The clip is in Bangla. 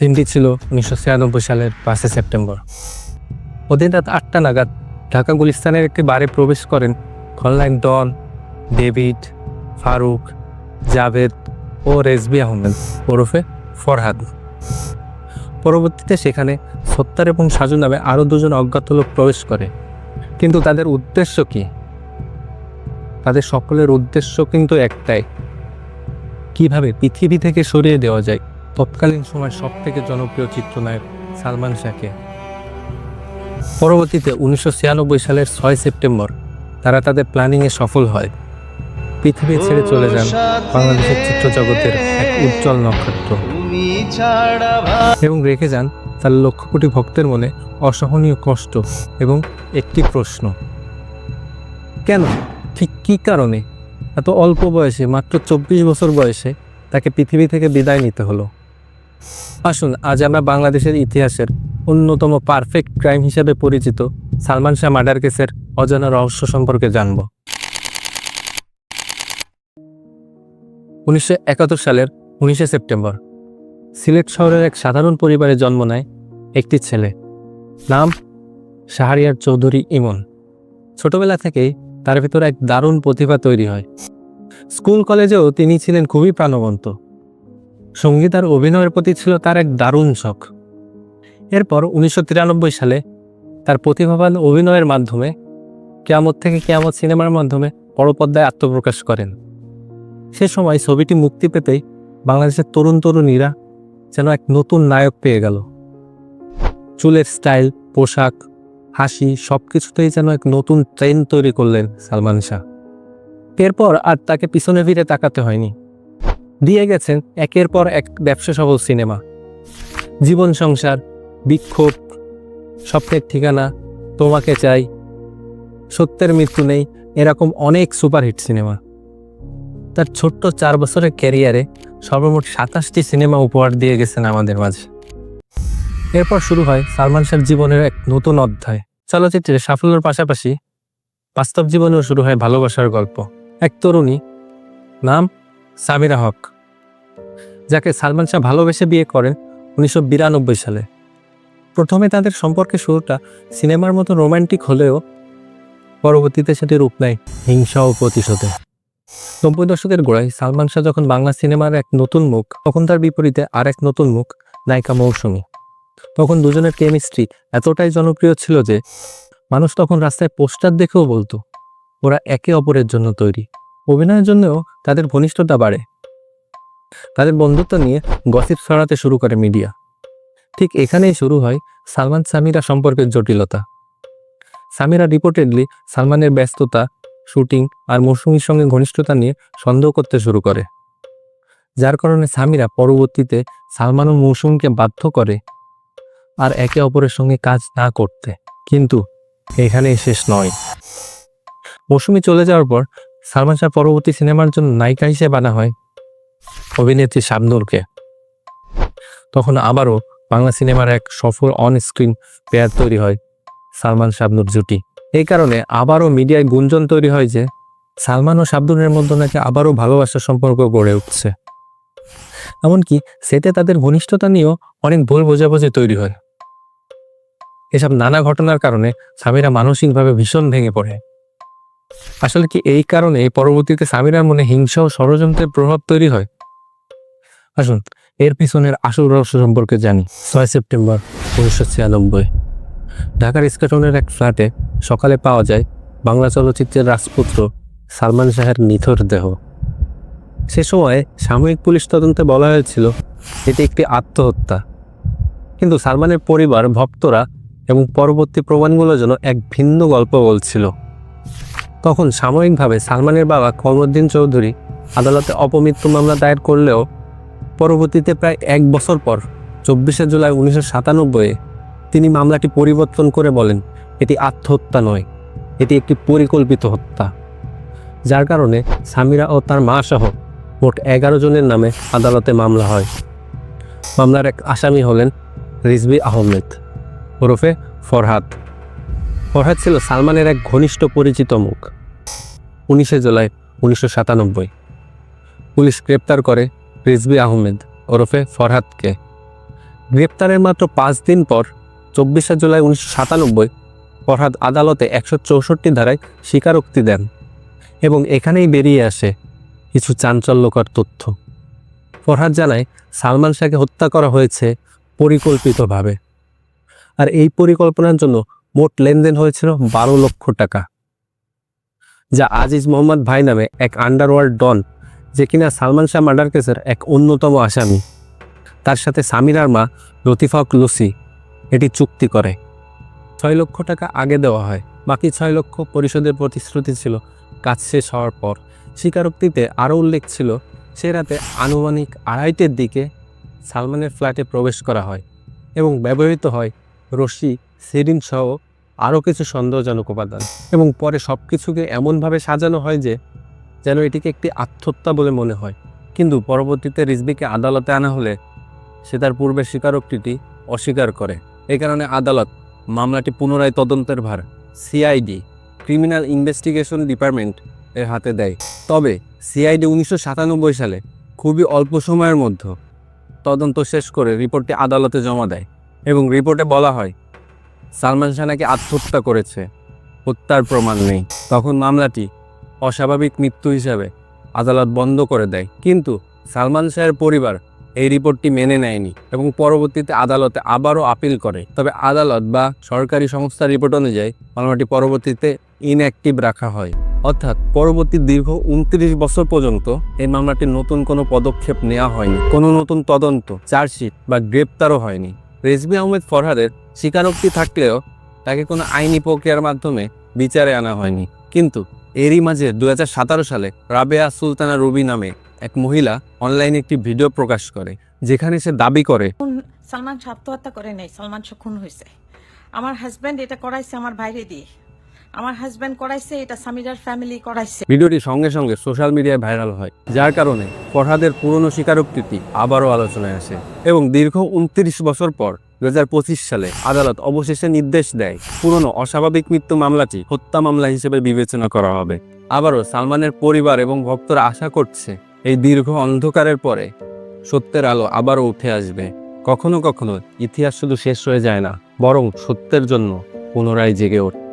দিনটি ছিল উনিশশো ছিয়ানব্বই সালের পাঁচই সেপ্টেম্বর। ওদিন রাত আটটা নাগাদ ঢাকা গুলিস্তানের একটি বারে প্রবেশ করেন খলনায়ক ডন, ডেভিড, ফারুক, জাভেদ ও রেজবি আহমেদ ওরফে ফরহাদ। পরবর্তীতে সেখানে সত্তার এবং সাজু নামে আরও দুজন অজ্ঞাত লোক প্রবেশ করে। কিন্তু তাদের উদ্দেশ্য কি? তাদের সকলের উদ্দেশ্য কিন্তু একটাই, কীভাবে পৃথিবী থেকে সরিয়ে দেওয়া যায়? তৎকালীন সময় সব থেকে জনপ্রিয় চিত্রনায়ক সালমান শাহকে। পরবর্তীতে উনিশশো ছিয়ানব্বই সালের ছয় সেপ্টেম্বর তারা তাদের প্ল্যানিংয়ে সফল হয়। পৃথিবী ছেড়ে চলে যান বাংলাদেশের চিত্র জগতের এক উজ্জ্বল নক্ষত্র। এবং রেখে যান তার লক্ষ কোটি ভক্তের মনে অসহনীয় কষ্ট এবং একটি প্রশ্ন। কেন? ঠিক কী কারণে? এত অল্প বয়সে, মাত্র চব্বিশ বছর বয়সে তাকে পৃথিবী থেকে বিদায় নিতে হলো। আসুন, আজ আমরা বাংলাদেশের ইতিহাসের অন্যতম পারফেক্ট ক্রাইম হিসেবে পরিচিত সালমান শাহ মার্ডার কেসের অজানা রহস্য সম্পর্কে জানব। উনিশশো একাত্তর সালের উনিশে সেপ্টেম্বর, সিলেট শহরের এক সাধারণ পরিবারে জন্ম নেয় একটি ছেলে। নাম শাহরিয়ার চৌধুরী ইমন। ছোটবেলা থেকেই তার ভিতরে এক দারুণ প্রতিভা তৈরি হয়। স্কুল, কলেজেও তিনি ছিলেন খুবই প্রাণবন্ত। সংগীত আর অভিনয়ের প্রতি ছিল তার এক দারুণ শখ। এরপর উনিশশো তিরানব্বই সালে তার প্রতিভাবান অভিনয়ের মাধ্যমে কেয়ামত থেকে কেয়ামত সিনেমার মাধ্যমে বড় পর্দায় আত্মপ্রকাশ করেন। সে সময় ছবিটি মুক্তি পেতেই বাংলাদেশের তরুণ তরুণীরা যেন এক নতুন নায়ক পেয়ে গেল। চুলের স্টাইল, পোশাক, হাসি সব কিছুতেই যেন এক নতুন ট্রেন্ড তৈরি করলেন সালমান শাহ। এরপর আর তাকে পিছনে ফিরে তাকাতে হয়নি। দিয়ে গেছেন একের পর এক ব্যবসা সফল সিনেমা। জীবন সংসার, বিক্ষোভ, স্বপ্নের ঠিকানা, তোমাকে চাই, সত্যের মৃত্যু নেই, এরকম অনেক সুপারহিট সিনেমা। তার ছোট্ট চার বছরের ক্যারিয়ারে সর্বমোট সাতাশটি সিনেমা উপহার দিয়ে গেছেন আমাদের মাঝে। এরপর শুরু হয় সালমান শাহর জীবনের এক নতুন অধ্যায়। চলচ্চিত্রে সাফল্যের পাশাপাশি বাস্তব জীবনেও শুরু হয় ভালোবাসার গল্প। এক তরুণী নাম সামিরা হক, যাকে সালমান শাহ ভালোবেসে বিয়ে করেন উনিশশো বিরানব্বই সালে। প্রথমে তাদের সম্পর্কে শুরুটা সিনেমার মতো রোমান্টিক হলেও পরবর্তীতে সেটি রূপ নেয় হিংসা ও প্রতিশোধে। নব্বই দশকের গোড়ায় সালমান শাহ যখন বাংলা সিনেমার এক নতুন মুখ, তখন তার বিপরীতে আর এক নতুন মুখ, নায়িকা মৌসুমী। তখন দুজনের কেমিস্ট্রি এতটাই জনপ্রিয় ছিল যে মানুষ তখন রাস্তায় পোস্টার দেখেও বলতো, ওরা একে অপরের জন্য তৈরি। অভিনয়ের জন্যও তাদের ঘনিষ্ঠতা বাড়ে। তাদের বন্ধুত্ব নিয়ে গসিপ ছড়াতে শুরু করে মিডিয়া। ঠিক এখানেই শুরু হয় সালমান সামিরা সম্পর্কের জটিলতা। সামিরা রিপোর্টেডলি সালমানের ব্যস্ততা, শুটিং আর মৌসুমীর সঙ্গে ঘনিষ্ঠতা নিয়ে সন্দেহ করতে শুরু করে। যার কারণে সামিরা পরবর্তীতে সালমান ও মৌসুমীকে বাধ্য করে আর একে অপরের সঙ্গে কাজ না করতে। কিন্তু এখানেই শেষ নয়। মৌসুমি চলে যাওয়ার পর সালমান শাহ পরবর্তী সিনেমার জন্য নায়িকা হিসেবে আনা হয় অভিনেত্রী শাবনুরকে তখন আবারও বাংলা সিনেমার এক সফল অন স্ক্রিন পেয়ার তৈরি হয় সালমান শাবনুর জুটি। এই কারণে আবারও মিডিয়ায় গুঞ্জন তৈরি হয় যে সালমান ও শাবনুরের মধ্যে নাকি আবারও ভালোবাসার সম্পর্ক গড়ে উঠছে। এমনকি সেটে তাদের ঘনিষ্ঠতা নিয়েও অনেক ভুল বোঝাবুঝি তৈরি হয়। এসব নানা ঘটনার কারণে সামিরা মানসিকভাবে ভীষণ ভেঙে পড়ে। আসলে কি এই কারণে পরবর্তীতে সামিরার মনে হিংসা ও ষড়যন্ত্রের প্রভাব তৈরি হয়? আসুন, এর পিছনের আসল রহস্য সম্পর্কে জানি। ছয় সেপ্টেম্বর, উনিশশো ছিয়ানব্বই। ঢাকার ইস্কাটনের এক ফ্ল্যাটে সকালে পাওয়া যায় বাংলা চলচ্চিত্রের রাজপুত্র সালমান শাহের নিথর দেহ। সে সময় সাময়িক পুলিশ তদন্তে বলা হয়েছিল, এটি একটি আত্মহত্যা। কিন্তু সালমানের পরিবার, ভক্তরা এবং পরবর্তী প্রমাণগুলো যেন এক ভিন্ন গল্প বলছিল। তখন সাময়িকভাবে সালমানের বাবা কমরুদ্দিন চৌধুরী আদালতে অপমৃত্যু মামলা দায়ের করলেও পরবর্তীতে প্রায় এক বছর পর, চব্বিশে জুলাই উনিশশো সাতানব্বইয়ে, তিনি মামলাটি পরিবর্তন করে বলেন, এটি আত্মহত্যা নয়, এটি একটি পরিকল্পিত হত্যা। যার কারণে সামিরা ও তার মা সহ মোট এগারো জনের নামে আদালতে মামলা হয়। মামলার এক আসামি হলেন রিজবি আহমেদ ওরফে ফরহাদ। ফরহাদ ছিল সালমানের এক ঘনিষ্ঠ পরিচিত মুখ। উনিশে জুলাই উনিশশো সাতানব্বই। পুলিশ গ্রেপ্তার করে রিজবি আহমেদ ওরফে ফরহাদকে। গ্রেপ্তারের মাত্র পাঁচ দিন পর চব্বিশে জুলাই উনিশশো সাতানব্বই ফরহাদ আদালতে একশো চৌষট্টি ধারায় স্বীকারোক্তি দেন এবং এখানেই বেরিয়ে আসে কিছু চাঞ্চল্যকর তথ্য। ফরহাদ জানায়, সালমান শাহকে হত্যা করা হয়েছে পরিকল্পিতভাবে। আর এই পরিকল্পনার জন্য মোট লেনদেন হয়েছিল বারো লক্ষ টাকা, যা আজিজ মোহাম্মদ ভাই নামে এক আন্ডারওয়ার্ল্ড ডন, যে কিনা সালমান শাহ মার্ডার কেসের এক অন্যতম আসামি। তার সাথে সামিরার মা লতিফা লুসি এটি চুক্তি করে। ছয় লক্ষ টাকা আগে দেওয়া হয়, বাকি ছয় লক্ষ পরিশোধের প্রতিশ্রুতি ছিল কাজ শেষ হওয়ার পর। স্বীকারোক্তিতে আরও উল্লেখ ছিল, সে রাতে আনুমানিক আড়াইটের দিকে সালমানের ফ্ল্যাটে প্রবেশ করা হয় এবং ব্যবহৃত হয় রশি, সিরিন সহ আরও কিছু সন্দেহজনক উপাদান। এবং পরে সব কিছুকে এমনভাবে সাজানো হয় যে, যেন এটিকে একটি আত্মহত্যা বলে মনে হয়। কিন্তু পরবর্তীতে রিজবিকে আদালতে আনা হলে সে তার পূর্বের স্বীকারোক্তিটি অস্বীকার করে। এই কারণে আদালত মামলাটি পুনরায় তদন্তের ভার সিআইডি, ক্রিমিনাল ইনভেস্টিগেশন ডিপার্টমেন্ট, এর হাতে দেয়। তবে সিআইডি উনিশশো সাতানব্বই সালে খুবই অল্প সময়ের মধ্যে তদন্ত শেষ করে রিপোর্টটি আদালতে জমা দেয়। এবং রিপোর্টে বলা হয় সালমান শাহনাকে আত্মহত্যা করেছে। হত্যার প্রমাণ নেই। তখন মামলাটি অস্বাভাবিক মৃত্যু হিসাবে আদালত বন্ধ করে দেয়। কিন্তু সালমান শাহের পরিবার এই রিপোর্টটি মেনে নেয়নি এবং পরবর্তীতে আদালতে আবারও আপিল করে। তবে আদালত বা সরকারি সংস্থার রিপোর্ট অনুযায়ী মামলাটি পরবর্তীতে ইনঅ্যাক্টিভ রাখা হয়। অর্থাৎ পরবর্তী দীর্ঘ উনত্রিশ বছর পর্যন্ত এই মামলাটির নতুন কোনো পদক্ষেপ নেওয়া হয়নি। কোনো নতুন তদন্ত, চার্জশিট বা গ্রেপ্তারও হয়নি। রেজবি আহমেদ ফরহাদের স্বীকারোক্তি থাকলেও তাকে কোনো আইনি প্রক্রিয়ার মাধ্যমে বিচারে আনা হয়নি। কিন্তু এরই মাঝে দু সালে রাবেয়া সুলতানা রুবি নামে এক মহিলা অনলাইনে একটি ভিডিও প্রকাশ করে যেখানে সে দাবি করে সালমান আত্মহত্যা করে নাই সালমান খুন হয়েছে আমার হাজব্যান্ড এটা করাইছে আমার বাইরে দিয়ে। আমার হাজব্যান্ড করাইছে এটা সামিরার ফ্যামিলি করাইছে। ভিডিওটি সঙ্গে সঙ্গে সোশ্যাল মিডিয়ায় ভাইরাল হয় যার কারণে ফরহাদের পুরনো স্বীকারোক্তিটি আবারও আলোচনায় আসে এবং দীর্ঘ উনত্রিশ বছর পর দু হাজার পঁচিশ সালে আদালত অবশেষে নির্দেশ দেয়, পুরনো অস্বাভাবিক মৃত্যু মামলাটি হত্যা মামলা হিসেবে বিবেচনা করা হবে। আবারও সালমানের পরিবার এবং ভক্তরা আশা করছে, এই দীর্ঘ অন্ধকারের পরে সত্যের আলো আবারও উঠে আসবে। কখনো কখনো ইতিহাস শুধু শেষ হয়ে যায় না, বরং সত্যের জন্য পুনরায় জেগে ওঠে।